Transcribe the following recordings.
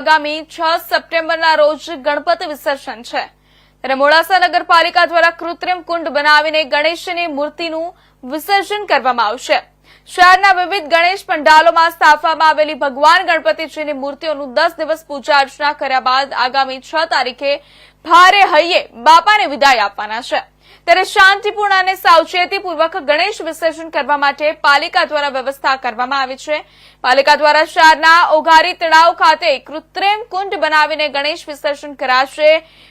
આગામી છ સપ્ટેમ્બરના રોજ ગણપતિ વિસર્જન છે. ત્યારે મોડાસા નગરપાલિકા દ્વારા કૃત્રિમ કુંડ બનાવીને ગણેશની મૂર્તિનું વિસર્જન કરવામાં આવશે. શહેરના વિવિધ ગણેશ પંડાલોમાં સ્થાપવામાં આવેલી ભગવાન ગણપતિજીની મૂર્તિઓનું દસ દિવસ પૂજા અર્ચના કર્યા બાદ આગામી છ તારીખે ભારે હૈયે બાપાને વિદાય આપવાના છે. ત્યારે શાંતિપૂર્ણ અને સાવચેતીપૂર્વક ગણેશ વિસર્જન કરવા માટે પાલિકા દ્વારા વ્યવસ્થા કરવામાં આવી છે. પાલિકા દ્વારા શહેરના ઓઘારી તળાવ ખાતે કૃત્રિમ કુંડ બનાવીને ગણેશ વિસર્જન કરાશે.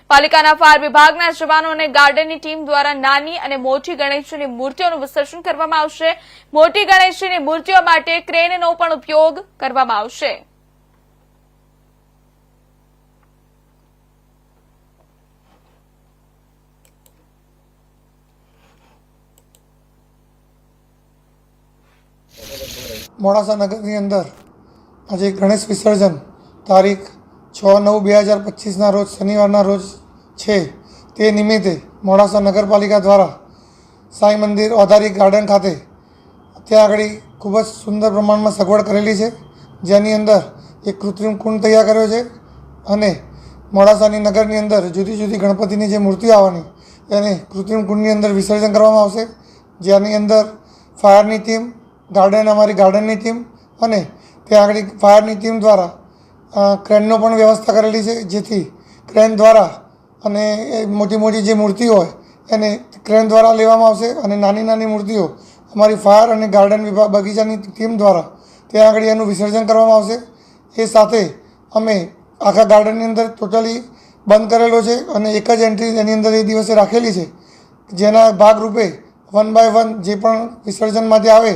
પાલિકાના ફાયર વિભાગના જવાનો અને ગાર્ડનની ટીમ દ્વારા નાની અને મોટી ગણેશજીની મૂર્તિઓનું વિસર્જન કરવામાં આવશે. મોટી ગણેશજીની મૂર્તિઓ માટે ક્રેનનો પણ ઉપયોગ કરવામાં આવશે. મોડાસા નગરની અંદર આજે ગણેશ વિસર્જન તારીખ છ નવ બે હજાર પચીસના રોજ શનિવારના રોજ છે. તે નિમિત્તે મોડાસા નગરપાલિકા દ્વારા સાંઈ મંદિર ઓધારી ગાર્ડન ખાતે ત્યાં આગળ ખૂબ જ સુંદર પ્રમાણમાં સગવડ કરેલી છે. જેની અંદર એક કૃત્રિમ કુંડ તૈયાર કર્યો છે અને મોડાસાની નગરની અંદર જુદી જુદી ગણપતિની જે મૂર્તિઓ આવવાની એને કૃત્રિમ કુંડની અંદર વિસર્જન કરવામાં આવશે. જેની અંદર ફાયરની ટીમ ગાર્ડન અમારી ગાર્ડનની ટીમ અને ત્યાં આગળ ફાયરની ટીમ દ્વારા ક્રેનનો પણ વ્યવસ્થા કરેલી છે, જેથી ક્રેન દ્વારા અને એ મોટી મોટી જે મૂર્તિઓ હોય, એને ક્રેન દ્વારા લેવામાં આવશે અને નાની નાની મૂર્તિઓ અમારી ફાયર અને ગાર્ડન વિભાગ બગીચાની ટીમ દ્વારા ત્યાં આગળ એનું વિસર્જન કરવામાં આવશે. એ સાથે અમે આખા ગાર્ડનની અંદર ટોટલી બંધ કરેલો છે અને એક જ એન્ટ્રી એની અંદર એ દિવસે રાખેલી છે. જેના ભાગરૂપે વન બાય વન જે પણ વિસર્જન માટે આવે